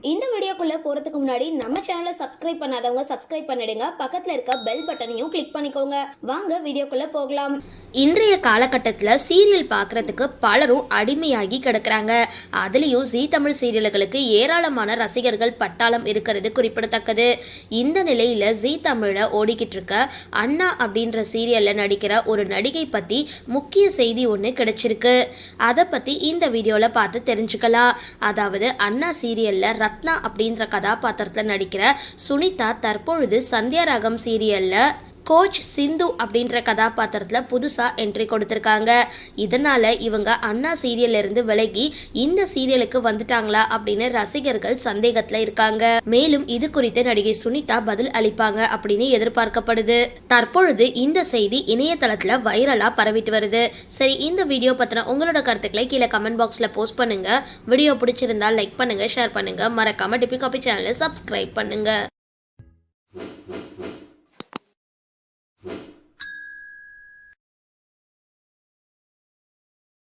இந்த வீடியோக்குள்ளே போறதுக்கு முன்னாடி நம்ம சேனலை சப்ஸ்கிரைப் பண்ணாதவங்க சப்ஸ்கிரைப் பண்ணிடுங்க. பக்கத்தில் இருக்க பெல் பட்டனையும் கிளிக் பண்ணிக்கோங்க. வாங்க வீடியோக்குள்ளே போகலாம். இன்றைய காலகட்டத்தில் சீரியல் பார்க்குறதுக்கு பலரும் அடிமையாகி கிடக்குறாங்க. அதுலேயும் ஜீ தமிழ் சீரியல்களுக்கு ஏராளமான ரசிகர்கள் பட்டாளம் இருக்கிறது குறிப்பிடத்தக்கது. இந்த நிலையில் ஜீ தமிழில் ஓடிக்கிட்டு இருக்க அண்ணா அப்படின்ற சீரியலில் நடிக்கிற ஒரு நடிகை பற்றி முக்கிய செய்தி ஒன்று கிடைச்சிருக்கு. அதை பற்றி இந்த வீடியோவில் பார்த்து தெரிஞ்சுக்கலாம். அதாவது அண்ணா சீரியலில் ரத்னா அப்படின்ற கதாபாத்திரத்தில் நடிக்கிற சுனிதா தற்பொழுது சந்தியா ரகம் சீரியல்ல கோச் சிந்து அப்படின்ற கதாபாத்திரத்தில் புதுசாக என்ட்ரி கொடுத்துருக்காங்க. இதனால் இவங்க அண்ணா சீரியல்ல இருந்து விலகி இந்த சீரியலுக்கு வந்துட்டாங்களா அப்படின்னு ரசிகர்கள் சந்தேகத்தில் இருக்காங்க. மேலும் இது குறித்து நடிகை சுனிதா பதில் அளிப்பாங்க அப்படின்னு எதிர்பார்க்கப்படுது. தற்பொழுது இந்த செய்தி இணையதளத்தில் வைரலாக பரவிட்டு வருது. சரி இந்த வீடியோ பற்றின உங்களோட கருத்துக்களை கீழே கமெண்ட் பாக்ஸில் போஸ்ட் பண்ணுங்கள் வீடியோ பிடிச்சிருந்தா லைக் பண்ணுங்கள் ஷேர் பண்ணுங்கள் மறக்காமல் டிபி காபி சேனலை சப்ஸ்கிரைப் பண்ணுங்கள்